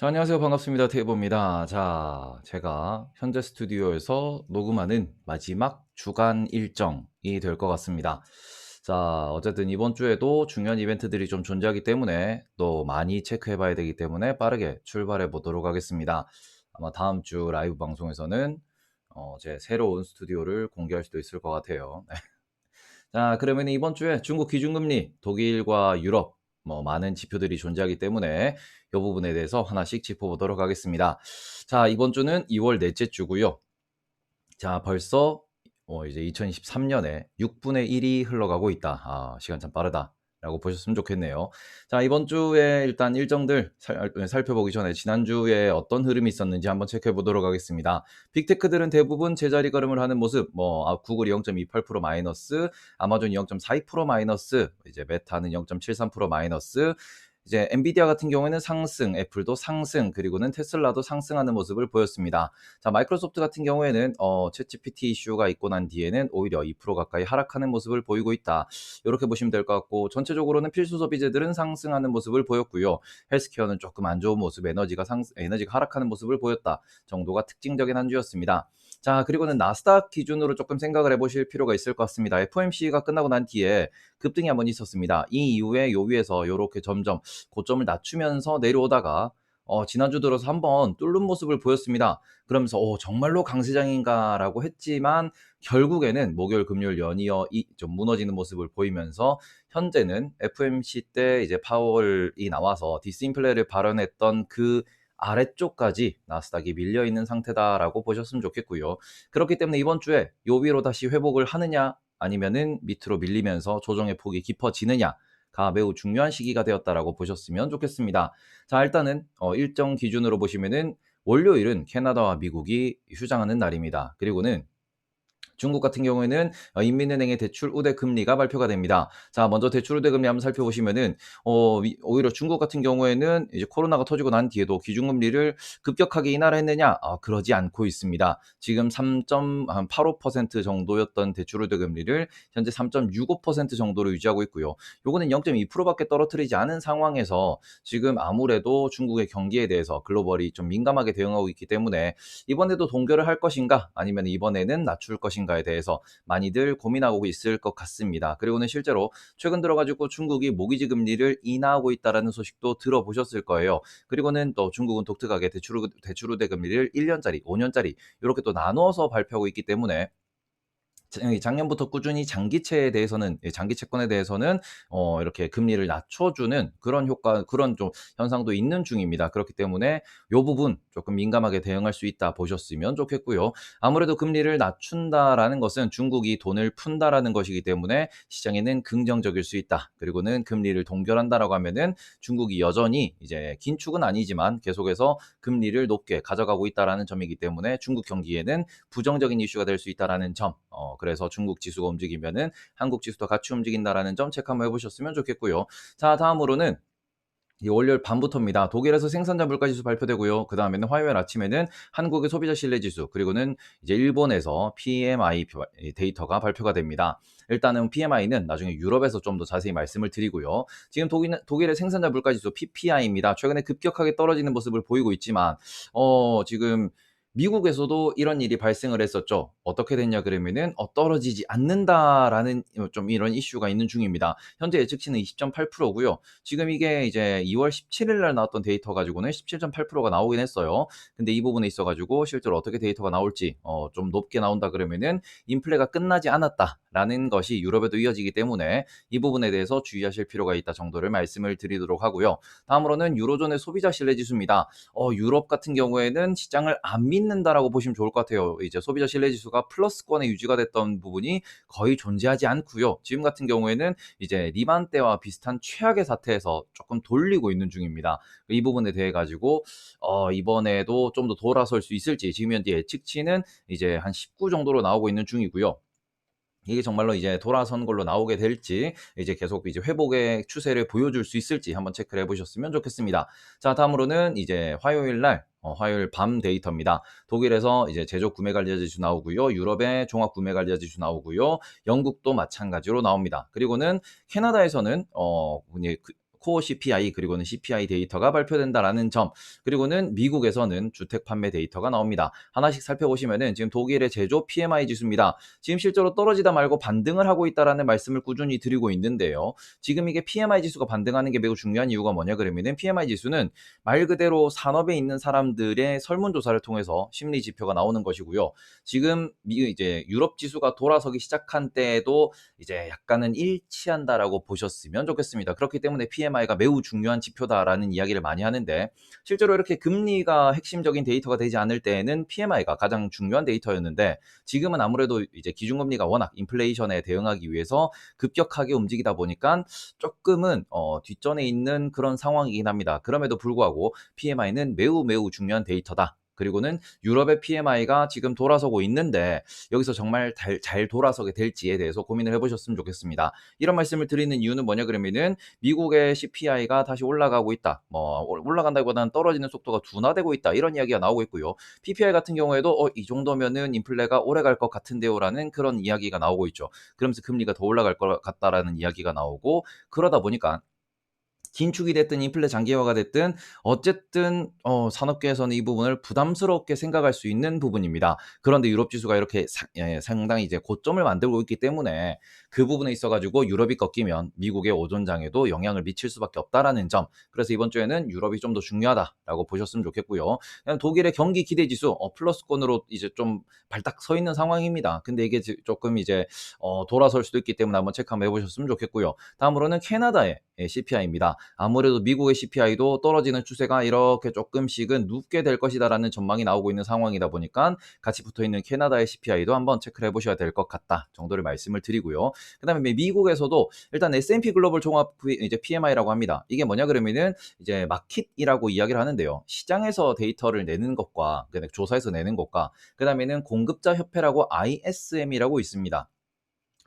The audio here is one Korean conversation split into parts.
자, 안녕하세요. 반갑습니다. 테이버입니다. 자, 제가 현재 스튜디오에서 녹음하는 마지막 주간 일정이 될 것 같습니다. 자, 어쨌든 이번 주에도 중요한 이벤트들이 좀 존재하기 때문에 또 많이 체크해 봐야 되기 때문에 빠르게 출발해 보도록 하겠습니다. 아마 다음 주 라이브 방송에서는 어, 제 새로운 스튜디오를 공개할 수도 있을 것 같아요. 네. 자, 그러면 이번 주에 중국 기준금리, 독일과 유럽, 뭐 많은 지표들이 존재하기 때문에 이 부분에 대해서 하나씩 짚어보도록 하겠습니다. 자, 이번 주는 2월 넷째 주고요. 자, 벌써 어, 이제 2023년에 6분의 1이 흘러가고 있다. 아, 시간 참 빠르다. 라고 보셨으면 좋겠네요. 자, 이번 주에 일단 일정들 살, 살펴보기 전에 지난주에 어떤 흐름이 있었는지 한번 체크해 보도록 하겠습니다. 빅테크들은 대부분 제자리 걸음을 하는 모습, 뭐, 아, 구글이 0.28% 마이너스, 아마존이 0.42% 마이너스, 이제 메타는 0.73% 마이너스, 이제 엔비디아 같은 경우에는 상승, 애플도 상승, 그리고는 테슬라도 상승하는 모습을 보였습니다. 자, 마이크로소프트 같은 경우에는 어, 챗GPT 이슈가 있고 난 뒤에는 오히려 2% 가까이 하락하는 모습을 보이고 있다. 이렇게 보시면 될 것 같고 전체적으로는 필수 소비재들은 상승하는 모습을 보였고요. 헬스케어는 조금 안 좋은 모습, 에너지가 상 에너지가 하락하는 모습을 보였다. 정도가 특징적인 한 주였습니다. 자, 그리고는 나스닥 기준으로 조금 생각을 해보실 필요가 있을 것 같습니다. FOMC가 끝나고 난 뒤에 급등이 한번 있었습니다. 이 이후에 요 위에서 이렇게 점점 고점을 낮추면서 내려오다가 어, 지난주 들어서 한번 뚫는 모습을 보였습니다. 그러면서 어, 정말로 강세장인가라고 했지만 결국에는 목요일 금요일 연이어 이, 좀 무너지는 모습을 보이면서 현재는 FMC 때 이제 파월이 나와서 디스인플레를 발언했던 그 아래쪽까지 나스닥이 밀려 있는 상태다라고 보셨으면 좋겠고요. 그렇기 때문에 이번 주에 요 위로 다시 회복을 하느냐 아니면은 밑으로 밀리면서 조정의 폭이 깊어지느냐가 매우 중요한 시기가 되었다라고 보셨으면 좋겠습니다. 자, 일단은 어, 일정 기준으로 보시면은 월요일은 캐나다와 미국이 휴장하는 날입니다. 그리고는 중국 같은 경우에는 어, 인민은행의 대출 우대 금리가 발표가 됩니다. 자, 먼저 대출 우대 금리 한번 살펴보시면은 어, 오히려 중국 같은 경우에는 이제 코로나가 터지고 난 뒤에도 기준금리를 급격하게 인하했느냐? 아, 그러지 않고 있습니다. 지금 3.85% 정도였던 대출 우대 금리를 현재 3.65% 정도로 유지하고 있고요. 요거는 0.2%밖에 떨어뜨리지 않은 상황에서 지금 아무래도 중국의 경기에 대해서 글로벌이 좀 민감하게 대응하고 있기 때문에 이번에도 동결을 할 것인가? 아니면 이번에는 낮출 것인가? 것인가에 대해서 많이들 고민하고 있을 것 같습니다. 그리고는 실제로 최근 들어가지고 중국이 모기지 금리를 인하하고 있다라는 소식도 들어보셨을 거예요. 그리고는 또 중국은 독특하게 대출, 대출 우대 금리를 1년짜리, 5년짜리 이렇게 또 나누어서 발표하고 있기 때문에 작년부터 꾸준히 장기채에 대해서는 예, 장기 채권에 대해서는 어 이렇게 금리를 낮춰주는 그런 효과 그런 좀 현상도 있는 중입니다. 그렇기 때문에 요 부분 조금 민감하게 대응할 수 있다 보셨으면 좋겠고요. 아무래도 금리를 낮춘다라는 것은 중국이 돈을 푼다라는 것이기 때문에 시장에는 긍정적일 수 있다. 그리고는 금리를 동결한다라고 하면은 중국이 여전히 이제 긴축은 아니지만 계속해서 금리를 높게 가져가고 있다라는 점이기 때문에 중국 경기에는 부정적인 이슈가 될 수 있다라는 점 어, 그래서 중국 지수가 움직이면은 한국 지수도 같이 움직인다라는 점 체크 한번 해보셨으면 좋겠고요. 자, 다음으로는 이 월요일 밤부터입니다. 독일에서 생산자 물가 지수 발표되고요. 그 다음에는 화요일 아침에는 한국의 소비자 신뢰 지수 그리고는 이제 일본에서 PMI 데이터가 발표가 됩니다. 일단은 PMI는 나중에 유럽에서 좀 더 자세히 말씀을 드리고요. 지금 독일, 독일의 생산자 물가 지수 PPI입니다. 최근에 급격하게 떨어지는 모습을 보이고 있지만 어, 지금 미국에서도 이런 일이 발생을 했었죠. 어떻게 됐냐 그러면은 어, 떨어지지 않는다라는 어, 좀 이런 이슈가 있는 중입니다. 현재 예측치는 20.8%고요. 지금 이게 이제 2월 17일 날 나왔던 데이터 가지고는 17.8%가 나오긴 했어요. 근데 이 부분에 있어 가지고 실제로 어떻게 데이터가 나올지 어, 좀 높게 나온다 그러면은 인플레가 끝나지 않았다라는 것이 유럽에도 이어지기 때문에 이 부분에 대해서 주의하실 필요가 있다 정도를 말씀을 드리도록 하고요. 다음으로는 유로존의 소비자 신뢰 지수입니다. 어, 유럽 같은 경우에는 시장을 안 믿. 있는다라고 보시면 좋을 것 같아요. 이제 소비자 신뢰 지수가 플러스권에 유지가 됐던 부분이 거의 존재하지 않고요. 지금 같은 경우에는 이제 리만 때와 비슷한 최악의 사태에서 조금 돌리고 있는 중입니다. 이 부분에 대해 가지고 어, 이번에도 좀 더 돌아설 수 있을지 지금 현재 예측치는 이제 한 19 정도로 나오고 있는 중이고요. 이게 정말로 이제 돌아선 걸로 나오게 될지 이제 계속 이제 회복의 추세를 보여줄 수 있을지 한번 체크를 해보셨으면 좋겠습니다. 자 다음으로는 이제 화요일 날 어, 화요일 밤 데이터입니다. 독일에서 이제 제조 구매 관리자 지수 나오고요. 유럽의 종합 구매 관리자 지수 나오고요. 영국도 마찬가지로 나옵니다. 그리고는 캐나다에서는 어, 그 코어 CPI 그리고는 CPI 데이터가 발표된다라는 점 그리고는 미국에서는 주택 판매 데이터가 나옵니다. 하나씩 살펴보시면은 지금 독일의 제조 PMI 지수입니다. 지금 실제로 떨어지다 말고 반등을 하고 있다라는 말씀을 꾸준히 드리고 있는데요. 지금 이게 PMI 지수가 반등하는 게 매우 중요한 이유가 뭐냐 그러면은 PMI 지수는 말 그대로 산업에 있는 사람들의 설문조사를 통해서 심리 지표가 나오는 것이고요. 지금 미, 이제 유럽 지수가 돌아서기 시작한 때에도 이제 약간은 일치한다라고 보셨으면 좋겠습니다. 그렇기 때문에 PMI 가 매우 중요한 지표다라는 이야기를 많이 하는데 실제로 이렇게 금리가 핵심적인 데이터가 되지 않을 때에는 PMI가 가장 중요한 데이터였는데 지금은 아무래도 이제 기준금리가 워낙 인플레이션에 대응하기 위해서 급격하게 움직이다 보니까 조금은 어, 뒷전에 있는 그런 상황이긴 합니다. 그럼에도 불구하고 PMI는 매우 매우 중요한 데이터다. 그리고는 유럽의 PMI가 지금 돌아서고 있는데 여기서 정말 잘, 잘 돌아서게 될지에 대해서 고민을 해보셨으면 좋겠습니다. 이런 말씀을 드리는 이유는 뭐냐 그러면은 미국의 CPI가 다시 올라가고 있다. 뭐 올라간다기보다는 떨어지는 속도가 둔화되고 있다. 이런 이야기가 나오고 있고요. PPI 같은 경우에도 어, 이 정도면은 인플레가 오래 갈 것 같은데요라는 그런 이야기가 나오고 있죠. 그러면서 금리가 더 올라갈 것 같다라는 이야기가 나오고 그러다 보니까 긴축이 됐든 인플레 장기화가 됐든 어쨌든 어, 산업계에서는 이 부분을 부담스럽게 생각할 수 있는 부분입니다. 그런데 유럽 지수가 이렇게 사, 예, 상당히 이제 고점을 만들고 있기 때문에 그 부분에 있어 가지고 유럽이 꺾이면 미국의 오존장에도 영향을 미칠 수밖에 없다라는 점. 그래서 이번 주에는 유럽이 좀 더 중요하다라고 보셨으면 좋겠고요. 독일의 경기 기대 지수 어, 플러스권으로 이제 좀 발딱 서 있는 상황입니다. 근데 이게 조금 이제 어, 돌아설 수도 있기 때문에 한번 체크 한번 해보셨으면 좋겠고요. 다음으로는 캐나다의 CPI입니다. 아무래도 미국의 CPI도 떨어지는 추세가 이렇게 조금씩은 눕게 될 것이다라는 전망이 나오고 있는 상황이다 보니까 같이 붙어 있는 캐나다의 CPI도 한번 체크를 해보셔야 될 것 같다 정도를 말씀을 드리고요. 그다음에 미국에서도 일단 S&P 글로벌 종합 이제 PMI라고 합니다. 이게 뭐냐 그러면은 이제 마켓이라고 이야기를 하는데요. 시장에서 데이터를 내는 것과 조사에서 내는 것과 그다음에는 공급자 협회라고 ISM이라고 있습니다.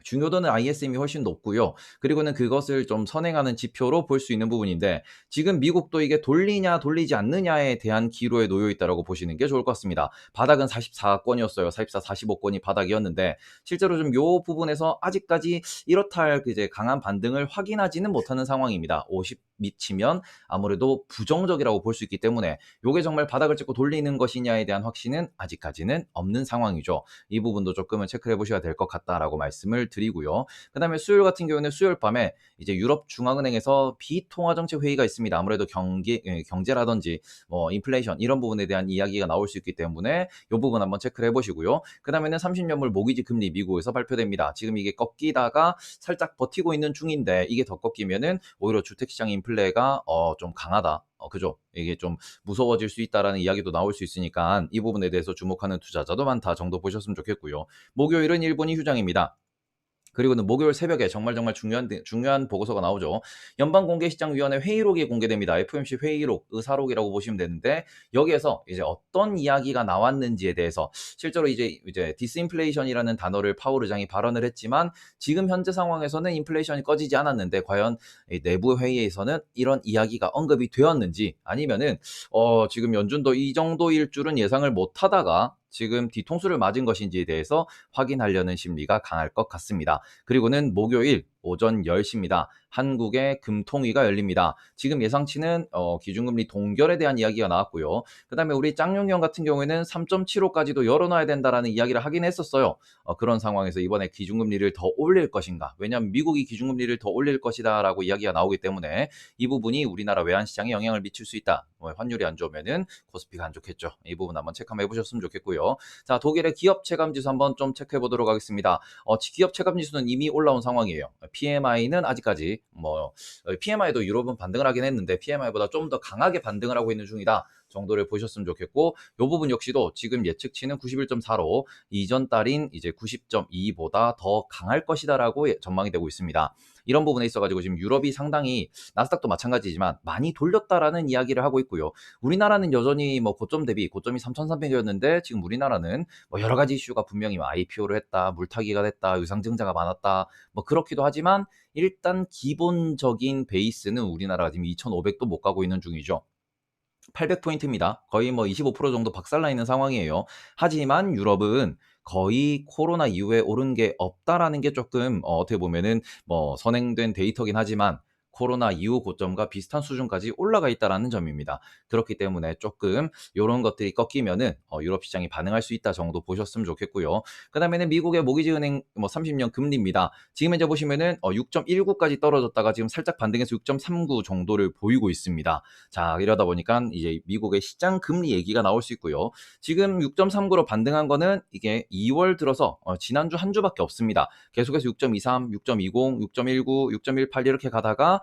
중요도는 ISM이 훨씬 높고요. 그리고는 그것을 좀 선행하는 지표로 볼 수 있는 부분인데 지금 미국도 이게 돌리냐 돌리지 않느냐에 대한 기로에 놓여 있다라고 보시는 게 좋을 것 같습니다. 바닥은 44건이었어요. 44, 45건이 바닥이었는데 실제로 좀 요 부분에서 아직까지 이렇다 할 이제 강한 반등을 확인하지는 못하는 상황입니다. 50 미치면 아무래도 부정적이라고 볼 수 있기 때문에 이게 정말 바닥을 찍고 돌리는 것이냐에 대한 확신은 아직까지는 없는 상황이죠. 이 부분도 조금은 체크해 보셔야 될 것 같다라고 말씀을 드리고요. 그 다음에 수요일 같은 경우는 수요일 밤에 이제 유럽 중앙은행에서 비통화 정책 회의가 있습니다. 아무래도 경기 예, 경제라든지 뭐 인플레이션 이런 부분에 대한 이야기가 나올 수 있기 때문에 이 부분 한번 체크를 해보시고요. 그 다음에는 30년물 모기지 금리 미국에서 발표됩니다. 지금 이게 꺾이다가 살짝 버티고 있는 중인데 이게 더 꺾이면은 오히려 주택시장 인플레가 어, 좀 강하다. 어, 그죠? 이게 좀 무서워질 수 있다라는 이야기도 나올 수 있으니까 이 부분에 대해서 주목하는 투자자도 많다 정도 보셨으면 좋겠고요. 목요일은 일본이 휴장입니다. 그리고는 목요일 새벽에 정말 정말 중요한 중요한 보고서가 나오죠. 연방 공개 시장 위원회 회의록이 공개됩니다. FOMC 회의록, 의사록이라고 보시면 되는데 여기에서 이제 어떤 이야기가 나왔는지에 대해서 실제로 이제 이제 디스인플레이션이라는 단어를 파월 의장이 발언을 했지만 지금 현재 상황에서는 인플레이션이 꺼지지 않았는데 과연 내부 회의에서는 이런 이야기가 언급이 되었는지 아니면은 어 지금 연준도 이 정도일 줄은 예상을 못 하다가 지금 뒤통수를 맞은 것인지에 대해서 확인하려는 심리가 강할 것 같습니다. 그리고는 목요일 오전 10시입니다. 한국의 금통위가 열립니다. 지금 예상치는 어, 기준금리 동결에 대한 이야기가 나왔고요. 그 다음에 우리 짱용형 같은 경우에는 3.75까지도 열어놔야 된다라는 이야기를 하긴 했었어요. 어, 그런 상황에서 이번에 기준금리를 더 올릴 것인가. 왜냐하면 미국이 기준금리를 더 올릴 것이다 라고 이야기가 나오기 때문에 이 부분이 우리나라 외환시장에 영향을 미칠 수 있다. 뭐 환율이 안 좋으면은 코스피가 안 좋겠죠. 이 부분 한번 체크 한번 해보셨으면 좋겠고요. 자, 독일의 기업 체감지수 한번 좀 체크해 보도록 하겠습니다. 어, 기업 체감지수는 이미 올라온 상황이에요. PMI는 아직까지 뭐 PMI도 유럽은 반등을 하긴 했는데 PMI보다 좀 더 강하게 반등을 하고 있는 중이다. 정도를 보셨으면 좋겠고 이 부분 역시도 지금 예측치는 91.4로 이전 달인 이제 90.2보다 더 강할 것이다라고 예, 전망이 되고 있습니다. 이런 부분에 있어가지고 지금 유럽이 상당히 나스닥도 마찬가지지만 많이 돌렸다라는 이야기를 하고 있고요. 우리나라는 여전히 뭐 고점 대비 고점이 3,300이었는데 지금 우리나라는 뭐 여러 가지 이슈가 분명히 뭐 IPO를 했다, 물타기가 됐다, 유상증자가 많았다, 뭐 그렇기도 하지만 일단 기본적인 베이스는 우리나라가 지금 2,500도 못 가고 있는 중이죠. 800포인트입니다. 거의 뭐 25% 정도 박살나 있는 상황이에요. 하지만 유럽은 거의 코로나 이후에 오른 게 없다라는 게 조금 어, 어떻게 보면은 뭐 선행된 데이터긴 하지만 코로나 이후 고점과 비슷한 수준까지 올라가 있다라는 점입니다. 그렇기 때문에 조금 요런 것들이 꺾이면은 어 유럽 시장이 반응할 수 있다 정도 보셨으면 좋겠고요. 그다음에는 미국의 모기지 은행 뭐 30년 금리입니다. 지금 현재 보시면은 어 6.19까지 떨어졌다가 지금 살짝 반등해서 6.39 정도를 보이고 있습니다. 자, 이러다 보니까 이제 미국의 시장 금리 얘기가 나올 수 있고요. 지금 6.39로 반등한 거는 이게 2월 들어서 어 지난주 한 주밖에 없습니다. 계속해서 6.23, 6.20, 6.19, 6.18 이렇게 가다가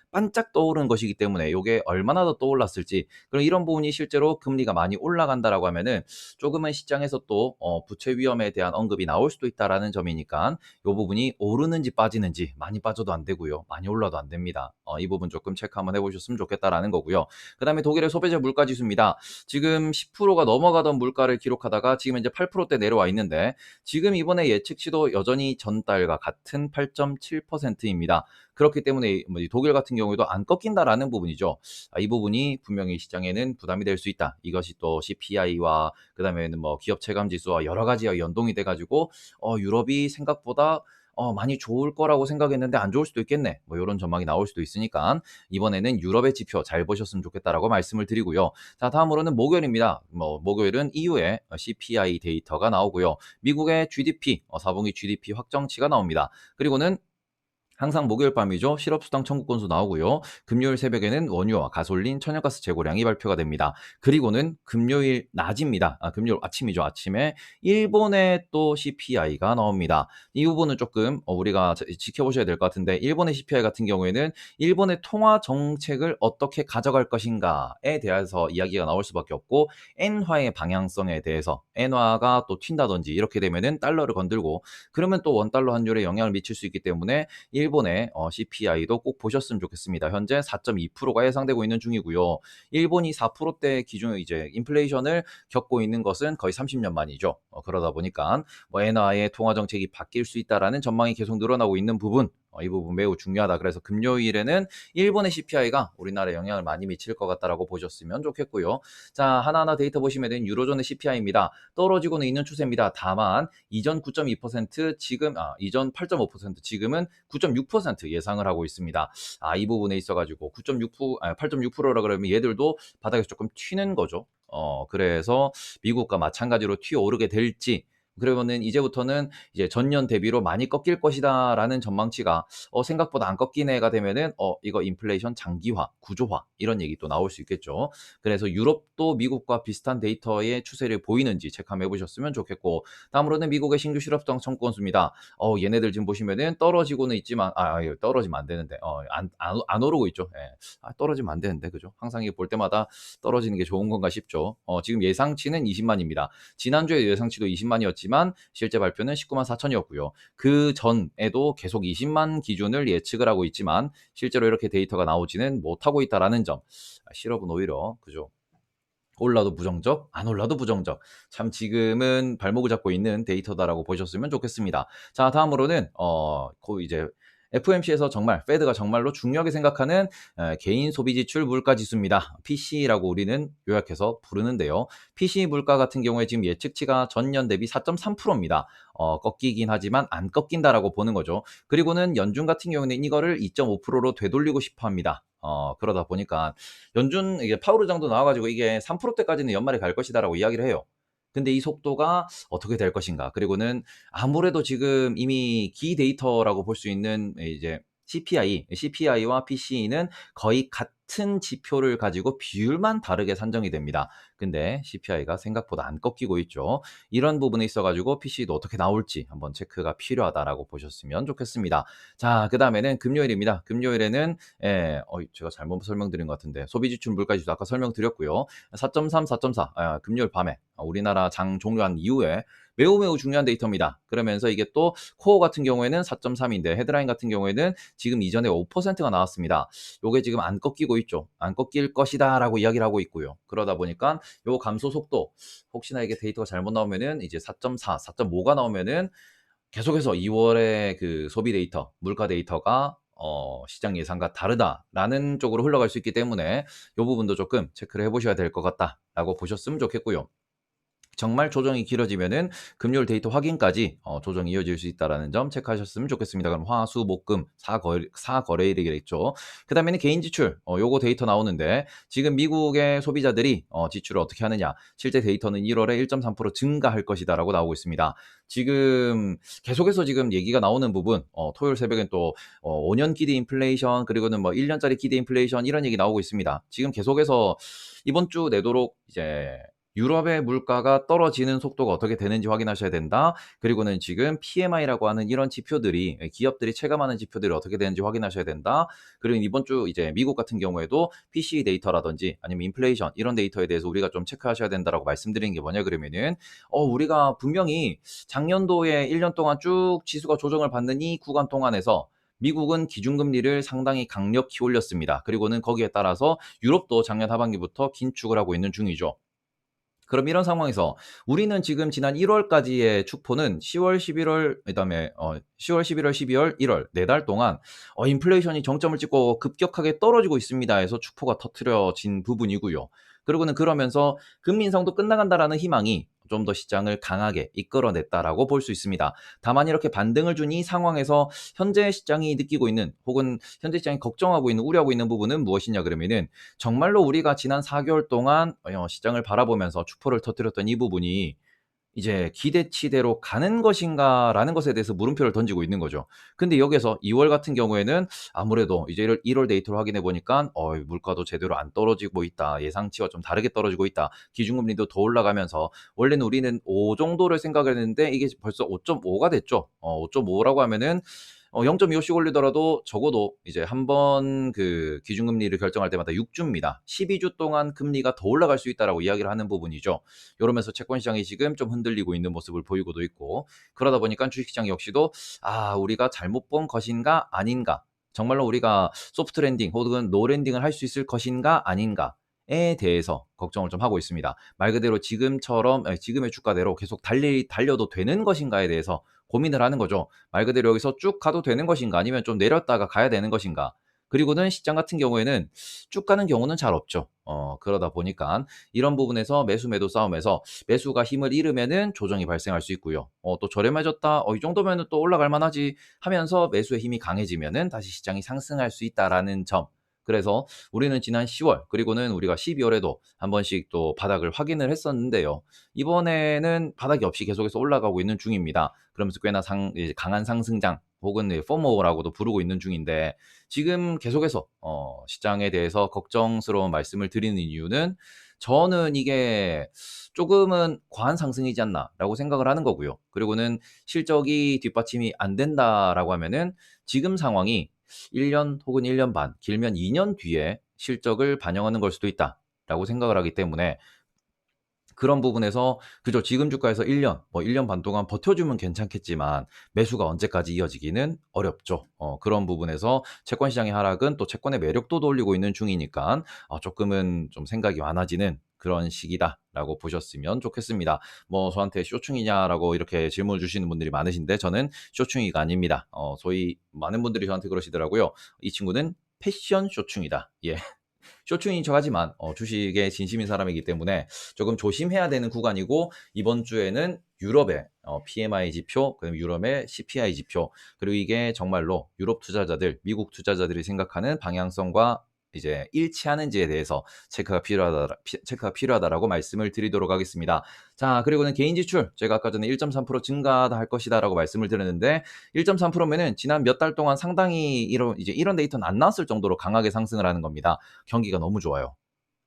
반짝 떠오른 것이기 때문에 이게 얼마나 더 떠올랐을지 그럼 이런 부분이 실제로 금리가 많이 올라간다라고 하면은 조금은 시장에서 또 어, 부채 위험에 대한 언급이 나올 수도 있다라는 점이니까 이 부분이 오르는지 빠지는지 많이 빠져도 안 되고요. 많이 올라도 안 됩니다. 어, 이 부분 조금 체크 한번 해보셨으면 좋겠다라는 거고요. 그 다음에 독일의 소비자 물가 지수입니다. 지금 10%가 넘어가던 물가를 기록하다가 지금 이제 8%대 내려와 있는데 지금 이번에 예측치도 여전히 전달과 같은 8.7%입니다. 그렇기 때문에 뭐 독일 같은 경우 에도 안 꺾인다라는 부분이죠. 아, 이 부분이 분명히 시장에는 부담이 될 수 있다. 이것이 또 CPI와 그다음에는 뭐 기업 체감 지수와 여러 가지와 연동이 돼 가지고 어, 유럽이 생각보다 어, 많이 좋을 거라고 생각했는데 안 좋을 수도 있겠네. 뭐 이런 전망이 나올 수도 있으니까 이번에는 유럽의 지표 잘 보셨으면 좋겠다라고 말씀을 드리고요. 자, 다음으로는 목요일입니다. 뭐 목요일은 EU의 CPI 데이터가 나오고요. 미국의 GDP, 어, 4분기 GDP 확정치가 나옵니다. 그리고는 항상 목요일 밤이죠. 실업수당 청구 건수 나오고요. 금요일 새벽에는 원유와 가솔린, 천연가스 재고량이 발표가 됩니다. 그리고는 금요일 낮입니다. 아, 금요일 아침이죠. 아침에 일본의 또 CPI가 나옵니다. 이 부분은 조금 어, 우리가 지켜보셔야 될 것 같은데 일본의 CPI 같은 경우에는 일본의 통화 정책을 어떻게 가져갈 것인가에 대해서 이야기가 나올 수밖에 없고 엔화의 방향성에 대해서 엔화가 또 튄다든지 이렇게 되면은 달러를 건들고 그러면 또 원달러 환율에 영향을 미칠 수 있기 때문에 일 일본의 어, CPI도 꼭 보셨으면 좋겠습니다. 현재 4.2%가 예상되고 있는 중이고요. 일본이 4%대 기준 이제 인플레이션을 겪고 있는 것은 거의 30년 만이죠. 어, 그러다 보니까 뭐 엔화의 통화 정책이 바뀔 수 있다라는 전망이 계속 늘어나고 있는 부분 어, 이 부분 매우 중요하다. 그래서 금요일에는 일본의 CPI가 우리나라에 영향을 많이 미칠 것 같다라고 보셨으면 좋겠고요. 자, 하나하나 데이터 보시면은 유로존의 CPI입니다. 떨어지고는 있는 추세입니다. 다만 이전 9.2% 지금 아, 이전 8.5% 지금은 9.6% 예상을 하고 있습니다. 아, 이 부분에 있어 가지고 9.6% 아, 8.6%라 그러면 얘들도 바닥에서 조금 튀는 거죠. 어, 그래서 미국과 마찬가지로 튀어 오르게 될지 그러면은 이제부터는 이제 전년 대비로 많이 꺾일 것이다라는 전망치가 어 생각보다 안 꺾이네가 되면은 어 이거 인플레이션 장기화, 구조화 이런 얘기 또 나올 수 있겠죠. 그래서 유럽도 미국과 비슷한 데이터의 추세를 보이는지 체크 한번 해보셨으면 좋겠고 다음으로는 미국의 신규 실업수당 청구 건수입니다. 어 얘네들 지금 보시면은 떨어지고는 있지만 아 떨어지면 안 되는데 어안 안, 안 오르고 있죠. 예. 아, 떨어지면 안 되는데 그죠? 항상 이게 볼 때마다 떨어지는 게 좋은 건가 싶죠. 어 지금 예상치는 20만입니다. 지난주에 예상치도 20만이었지. 있지만 실제 발표는 19만 4천이었고요. 그 전에도 계속 20만 기준을 예측을 하고 있지만 실제로 이렇게 데이터가 나오지는 못하고 있다라는 점. 아, 실업은 오히려 그죠. 올라도 부정적, 안 올라도 부정적. 참 지금은 발목을 잡고 있는 데이터다라고 보셨으면 좋겠습니다. 자, 다음으로는 어, 그 이제 FOMC에서 정말 페드가 정말로 중요하게 생각하는 개인 소비 지출 물가 지수입니다. PC라고 우리는 요약해서 부르는데요. PC 물가 같은 경우에 지금 예측치가 전년 대비 4.3%입니다. 어, 꺾이긴 하지만 안 꺾인다라고 보는 거죠. 그리고는 연준 같은 경우는 이거를 2.5%로 되돌리고 싶어 합니다. 어, 그러다 보니까 연준 이게 파우르 정도 나와가지고 이게 3%대까지는 연말에 갈 것이다라고 이야기를 해요. 근데 이 속도가 어떻게 될 것인가? 그리고는 아무래도 지금 이미 기 데이터라고 볼 수 있는 이제 CPI, CPI와 PCE는 거의 같은 지표를 가지고 비율만 다르게 산정이 됩니다. 근데 CPI가 생각보다 안 꺾이고 있죠. 이런 부분에 있어가지고 PC도 어떻게 나올지 한번 체크가 필요하다라고 보셨으면 좋겠습니다. 자, 그 다음에는 금요일입니다. 금요일에는 예, 어, 제가 잘못 설명드린 것 같은데 소비지출 물가지수 아까 설명드렸고요. 4.3, 4.4 아, 금요일 밤에 우리나라 장 종료한 이후에 매우 매우 중요한 데이터입니다. 그러면서 이게 또 코어 같은 경우에는 4.3인데 헤드라인 같은 경우에는 지금 이전에 5%가 나왔습니다. 요게 지금 안 꺾이고 있죠. 안 꺾일 것이다라고 이야기를 하고 있고요. 그러다 보니까 요 감소 속도 혹시나 이게 데이터가 잘못 나오면은 이제 4.4, 4.5가 나오면은 계속해서 2월에 그 소비 데이터, 물가 데이터가 어, 시장 예상과 다르다라는 쪽으로 흘러갈 수 있기 때문에 이 부분도 조금 체크를 해보셔야 될 것 같다라고 보셨으면 좋겠고요. 정말 조정이 길어지면은 금요일 데이터 확인까지 어, 조정이 이어질 수 있다라는 점 체크하셨으면 좋겠습니다. 그럼 화수 목금 4거래, 4거래일이겠죠. 그 다음에는 개인 지출 어, 요거 데이터 나오는데 지금 미국의 소비자들이 어, 지출을 어떻게 하느냐 실제 데이터는 1월에 1.3% 증가할 것이다라고 나오고 있습니다. 지금 계속해서 지금 얘기가 나오는 부분 어, 토요일 새벽엔 또 어, 5년 기대 인플레이션 그리고는 뭐 1년짜리 기대 인플레이션 이런 얘기 나오고 있습니다. 지금 계속해서 이번 주 내도록 이제 유럽의 물가가 떨어지는 속도가 어떻게 되는지 확인하셔야 된다. 그리고는 지금 PMI라고 하는 이런 지표들이 기업들이 체감하는 지표들이 어떻게 되는지 확인하셔야 된다. 그리고 이번 주 이제 미국 같은 경우에도 PC 데이터라든지 아니면 인플레이션 이런 데이터에 대해서 우리가 좀 체크하셔야 된다라고 말씀드리는 게 뭐냐 그러면은 어 우리가 분명히 작년도에 1년 동안 쭉 지수가 조정을 받는 이 구간 동안에서 미국은 기준금리를 상당히 강력히 올렸습니다. 그리고는 거기에 따라서 유럽도 작년 하반기부터 긴축을 하고 있는 중이죠. 그럼 이런 상황에서 우리는 지금 지난 1월까지의 축포는 10월, 11월, 그다음에 어 10월, 11월, 12월, 1월 네 달 동안 어 인플레이션이 정점을 찍고 급격하게 떨어지고 있습니다 해서 축포가 터트려진 부분이고요. 그리고는 그러면서 인상도 끝나간다라는 희망이 좀 더 시장을 강하게 이끌어냈다라고 볼 수 있습니다. 다만 이렇게 반등을 준 이 상황에서 현재 시장이 느끼고 있는 혹은 현재 시장이 걱정하고 있는 우려하고 있는 부분은 무엇이냐 그러면은 정말로 우리가 지난 4개월 동안 어, 시장을 바라보면서 추포를 터뜨렸던 이 부분이 이제 기대치대로 가는 것인가라는 것에 대해서 물음표를 던지고 있는 거죠. 근데 여기서 2월 같은 경우에는 아무래도 이제 1월, 1월 데이터를 확인해 보니까 어, 물가도 제대로 안 떨어지고 있다. 예상치와 좀 다르게 떨어지고 있다. 기준금리도 더 올라가면서 원래는 우리는 5 정도를 생각을 했는데 이게 벌써 5.5가 됐죠. 어, 5.5라고 하면은 어 0.25씩 올리더라도 적어도 이제 한 번 그 기준금리를 결정할 때마다 6주입니다. 12주 동안 금리가 더 올라갈 수 있다라고 이야기를 하는 부분이죠. 이러면서 채권 시장이 지금 좀 흔들리고 있는 모습을 보이고도 있고 그러다 보니까 주식 시장 역시도 아 우리가 잘못 본 것인가 아닌가 정말로 우리가 소프트 랜딩 혹은 노 랜딩을 할 수 있을 것인가 아닌가 에 대해서 걱정을 좀 하고 있습니다. 말 그대로 지금처럼 지금의 주가대로 계속 달리 달려도 되는 것인가에 대해서 고민을 하는 거죠. 말 그대로 여기서 쭉 가도 되는 것인가 아니면 좀 내렸다가 가야 되는 것인가. 그리고는 시장 같은 경우에는 쭉 가는 경우는 잘 없죠. 어, 그러다 보니까 이런 부분에서 매수 매도 싸움에서 매수가 힘을 잃으면은 조정이 발생할 수 있고요. 어, 또 저렴해졌다. 어, 이 정도면은 또 올라갈 만하지 하면서 매수의 힘이 강해지면은 다시 시장이 상승할 수 있다라는 점. 그래서 우리는 지난 10월 그리고는 우리가 12월에도 한 번씩 또 바닥을 확인을 했었는데요. 이번에는 바닥이 없이 계속해서 올라가고 있는 중입니다. 그러면서 꽤나 상, 강한 상승장 혹은 포모라고도 부르고 있는 중인데 지금 계속해서 어, 시장에 대해서 걱정스러운 말씀을 드리는 이유는 저는 이게 조금은 과한 상승이지 않나라고 생각을 하는 거고요. 그리고는 실적이 뒷받침이 안 된다라고 하면은 지금 상황이 1년 혹은 1년 반, 길면 2년 뒤에 실적을 반영하는 걸 수도 있다라고 생각을 하기 때문에 그런 부분에서 그저 지금 주가에서 1년, 뭐 1년 반 동안 버텨주면 괜찮겠지만 매수가 언제까지 이어지기는 어렵죠. 어, 그런 부분에서 채권 시장의 하락은 또 채권의 매력도 돌리고 있는 중이니까 어, 조금은 좀 생각이 많아지는 그런 시기다라고 보셨으면 좋겠습니다. 뭐 저한테 쇼충이냐라고 이렇게 질문을 주시는 분들이 많으신데 저는 쇼충이가 아닙니다. 어, 소위 많은 분들이 저한테 그러시더라고요. 이 친구는 패션 쇼충이다. 예. 쇼충인 척 하지만 어, 주식에 진심인 사람이기 때문에 조금 조심해야 되는 구간이고 이번 주에는 유럽의 어, PMI 지표, 그리고 유럽의 CPI 지표, 그리고 이게 정말로 유럽 투자자들, 미국 투자자들이 생각하는 방향성과 이제 일치하는지에 대해서 체크가 필요하다 체크가 필요하다라고 말씀을 드리도록 하겠습니다. 자, 그리고는 개인 지출 제가 아까 전에 1.3% 증가할 것이다라고 말씀을 드렸는데 1.3%면은 지난 몇 달 동안 상당히 이런 이제 이런 데이터는 안 나왔을 정도로 강하게 상승을 하는 겁니다. 경기가 너무 좋아요.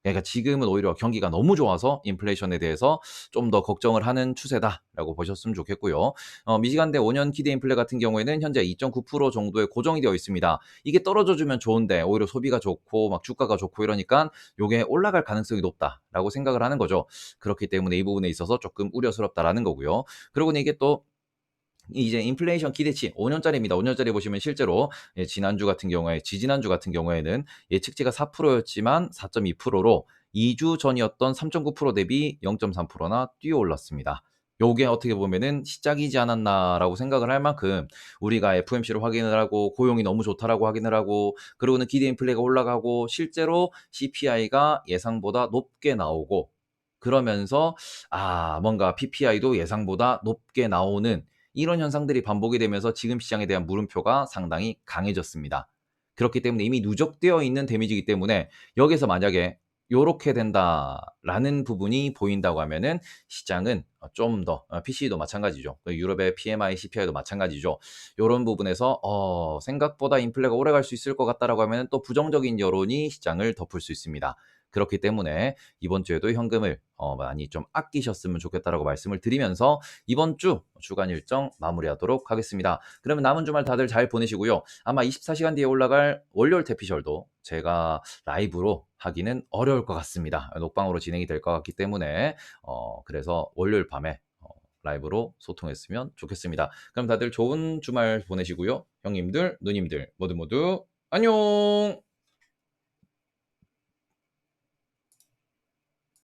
그러니까 지금은 오히려 경기가 너무 좋아서 인플레이션에 대해서 좀 더 걱정을 하는 추세다라고 보셨으면 좋겠고요. 어, 미시간대 5년 기대 인플레 같은 경우에는 현재 2.9% 정도에 고정이 되어 있습니다. 이게 떨어져 주면 좋은데 오히려 소비가 좋고 막 주가가 좋고 이러니까 이게 올라갈 가능성이 높다라고 생각을 하는 거죠. 그렇기 때문에 이 부분에 있어서 조금 우려스럽다라는 거고요. 그리고 이게 또 이제 인플레이션 기대치 5년짜리입니다. 5년짜리 보시면 실제로 예, 지난주 같은 경우에 지지난주 같은 경우에는 예측치가 4%였지만 4.2%로 2주 전이었던 3.9% 대비 0.3%나 뛰어 올랐습니다. 요게 어떻게 보면은 시작이지 않았나라고 생각을 할 만큼 우리가 FOMC를 확인을 하고 고용이 너무 좋다라고 확인을 하고 그리고는 기대 인플레가 올라가고 실제로 CPI가 예상보다 높게 나오고 그러면서 아 뭔가 PPI도 예상보다 높게 나오는 이런 현상들이 반복이 되면서 지금 시장에 대한 물음표가 상당히 강해졌습니다. 그렇기 때문에 이미 누적되어 있는 데미지이기 때문에 여기서 만약에 요렇게 된다라는 부분이 보인다고 하면은 시장은 어좀더어 PC도 마찬가지죠. 그 유럽의 PMI, CPI도 마찬가지죠. 요런 부분에서 어 '생각보다 인플레가 오래 갈 수 있을 것 같다.'라고 하면은 또 부정적인 여론이 시장을 덮을 수 있습니다. 그렇기 때문에 이번 주에도 현금을 어 많이 좀 아끼셨으면 좋겠다라고 말씀을 드리면서 이번 주 주간 일정 마무리하도록 하겠습니다. 그러면 남은 주말 다들 잘 보내시고요. 아마 24 시간 뒤에 올라갈 월요일 대피셜도 제가 라이브로 하기는 어려울 것 같습니다. 녹방으로 진행이 될 것 같기 때문에 어 그래서 월요일 밤에 어 라이브로 소통했으면 좋겠습니다. 그럼 다들 좋은 주말 보내시고요. 형님들, 누님들 모두 모두 안녕!